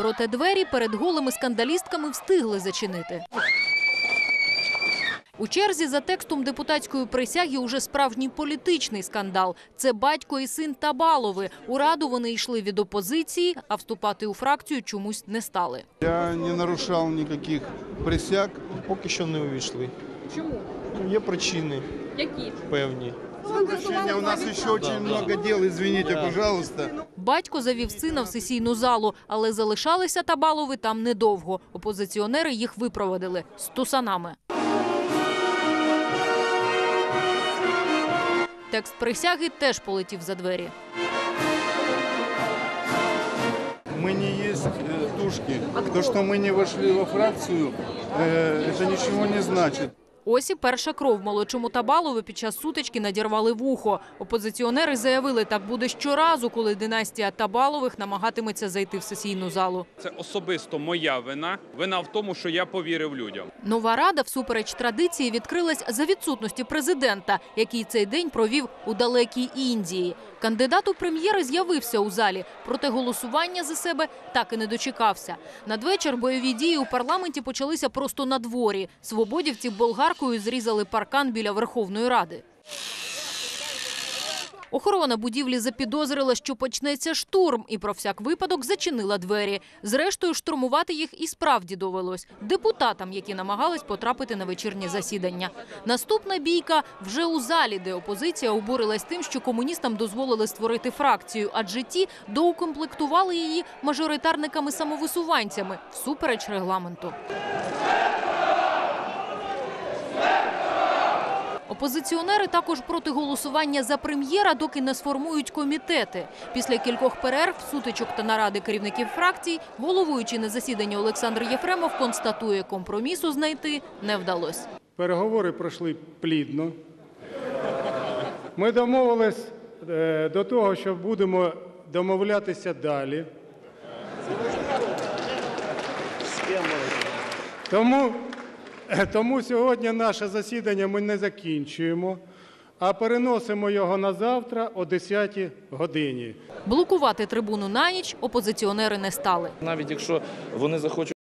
Проте двері перед голими скандалістками встигли зачинити. У черзі за текстом депутатської присяги уже справжній політичний скандал. Це батько і син Табалови. У раду вони йшли від опозиції, а вступати у фракцію чомусь не стали. Я не нарушав ніяких присяг. Поки що не увійшли. Чому? Є причини Які? певні. Прощения, у нас еще очень много дел, извините, пожалуйста. Батько завів сина в сесійну залу, але залишалися Табалови там недовго. Опозиціонери їх випроводили з тусанами. Текст присяги теж полетів за двері. Мы не есть э, тушки. То, что мы не вошли во фракцию, э, это ничего не значит. Ось і перша кров молодшому Табалову під час сутички надірвали вухо. Опозиціонери заявили, так буде щоразу, коли династія Табалових намагатиметься зайти в сесійну залу. Це особисто моя вина. Вина в тому, що я повірив людям. Нова рада, всупереч традиції, відкрилась за відсутності президента, який цей день провів у далекій Індії. Кандидат у прем'єри з'явився у залі, проте голосування за себе так і не дочекався. Надвечір бойові дії у парламенті почалися просто на дворі. Свободівці болгаркою зрізали паркан біля Верховної Ради. Охорона будівлі запідозрила, що почнеться штурм, і про всяк випадок зачинила двері. Зрештою, штурмувати їх і справді довелось депутатам, які намагались потрапити на вечірнє засідання. Наступна бійка вже у залі, де опозиція обурилась тим, що комуністам дозволили створити фракцію, адже ті доукомплектували її мажоритарниками-самовисуванцями всупереч регламенту. Опозиціонери також проти голосування за прем'єра, доки не сформують комітети. Після кількох перерв, сутичок та наради керівників фракцій, головуючий на засіданні Олександр Єфремов констатує, компромісу знайти не вдалося. Переговори пройшли плідно. Ми домовились е, до того, що будемо домовлятися далі. Тому, тому сьогодні наше засідання ми не закінчуємо, а переносимо його на завтра о 10 годині. Блокувати трибуну на ніч опозиціонери не стали. Навіть якщо вони захочуть